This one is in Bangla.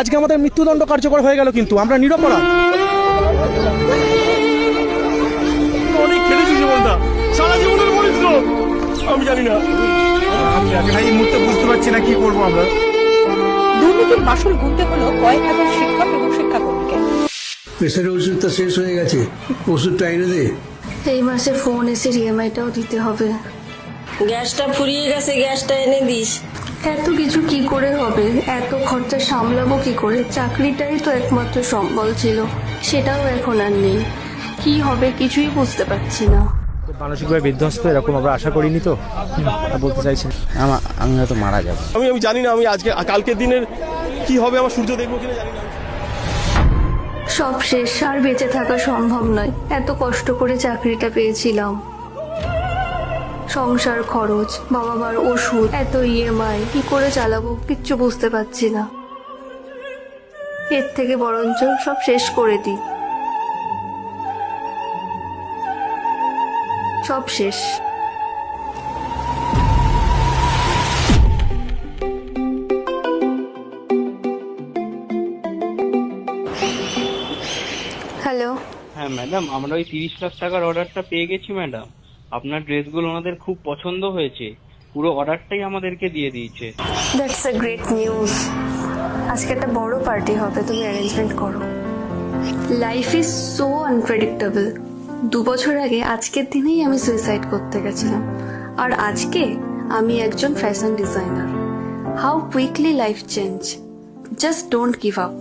আজকে আমাদের মৃত্যুদণ্ড কার্যকর হয়ে গেল কিন্তু আমরা নিরপরাধ। অনেক খেটেছি জীবনটা। সারা জীবনের পরিশ্রম। আমি জানি না। এই মুহূর্তে বুঝতে পারছি না কি করব আমরা। দুর্নীতির মাসুল গুনতে হলো কয়েক হাজার শিক্ষক এবং শিক্ষাকর্মীকে। প্রেশারের ওষুধটা শেষ হয়ে গেছে। ওষুধটা এনে দে। এই মাসে ফোন এসে ইএমআইটাও দিতে হবে। গ্যাসটা ফুরিয়ে গেছে গ্যাসটা এনে দিস। এত কিছু কি করে হবে? এত খরচা সামলাবো কি করে? চাকরিটাই তো একমাত্র সম্বল ছিল। সেটাও এখন আর নেই। কি হবে কিছুই বুঝতে পারছি না। মানসিকভাবে বিধ্বস্ত এরকম আমরা আশা করিনি তো। বলতে চাইছি আমার আমি হয়তো মারা যাব। আমি আমি জানি না আমি আজকে কালকের দিনের কি হবে আমার সূর্য দেখব কিনা জানি না। সব শেষ আর বেঁচে থাকা সম্ভব নয়। এত কষ্ট করে চাকরিটা পেয়েছিলাম। সংসার খরচ বাবা মার ওষুধ, এত ইএমআই কি করে চালাবো কিচ্ছু বুঝতে পারছি না। এর থেকে বরঞ্চ সব শেষ করে দিই। সব শেষ। হ্যালো। হ্যাঁ ম্যাডাম, আমরা ওই তিরিশ লাখ টাকার অর্ডারটা পেয়ে গেছি, ম্যাডাম। আপনার ড্রেসগুলো ওনাদের খুব পছন্দ হয়েছে। পুরো অর্ডারটাই আমাদেরকে দিয়ে দিয়েছে। দ্যাটস আ গ্রেট নিউজ আজকে একটা বড় পার্টি হবে, তুমি অ্যারেঞ্জমেন্ট করো। লাইফ ইজ সো আনপ্রেডিক্টেবল দু বছর আগে, আজকের দিনেই আমি সুইসাইড করতে গেছিলাম। আর আজকে আমি একজন fashion designer how quickly life change just don't give up